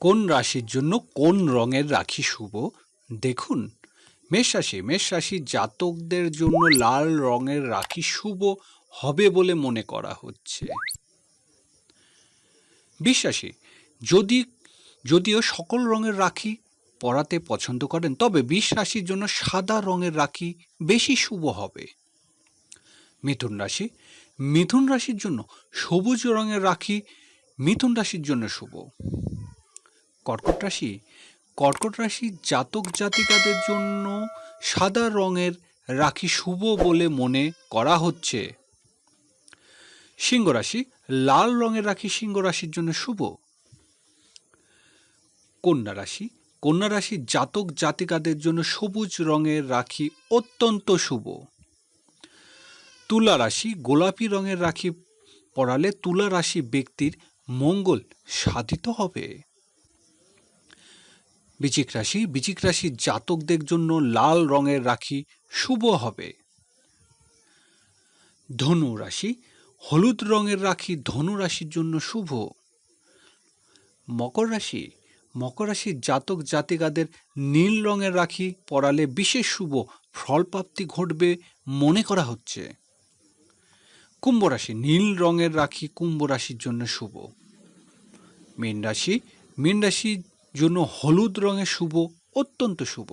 কোন রাশির জন্য কোন রঙের রাখি শুভ? দেখুন, মেষ রাশি, মেষ রাশির জাতকদের জন্য লাল রঙের রাখি শুভ হবে বলে মনে করা হচ্ছে। বিশ্বাসী যদি, যদিও সকল রঙের রাখি পরাতে পছন্দ করেন, তবে বিষ রাশির জন্য সাদা রঙের রাখি বেশি শুভ হবে। মিথুন রাশি, মিথুন রাশির জন্য সবুজ রঙের রাখি মিথুন রাশির জন্য শুভ। কর্কট রাশি? কর্কট রাশি জাতক জাতিকাদের জন্য সাদা রঙের রাখি শুভ বলে মনে করা হচ্ছে। সিংহ রাশি, লাল রঙের রাখি সিংহ রাশির জন্য শুভ। কন্যা রাশি, কন্যা রাশির জাতক জাতিকাদের জন্য সবুজ রঙের রাখি অত্যন্ত শুভ। তুলা রাশি, গোলাপি রঙের রাখি পরালে তুলা রাশি ব্যক্তির মঙ্গল সাধিত হবে। বিচিক রাশি, বিচিক রাশির জাতকদের জন্য লাল রঙের রাখি শুভ হবে। ধনু রাশি, হলুদ রঙের রাখি ধনু রাশির জন্য শুভ। মকর রাশি, মকর রাশির জাতক জাতিকাদের নীল রঙের রাখি পরালে বিশেষ শুভ ফলপ্রাপ্তি ঘটবে মনে করা হচ্ছে। কুম্ভ রাশি, নীল রঙের রাখি কুম্ভ রাশির জন্য শুভ। মীন রাশি, মীন রাশির জন্য হলুদ রঙের শুভ অত্যন্ত শুভ।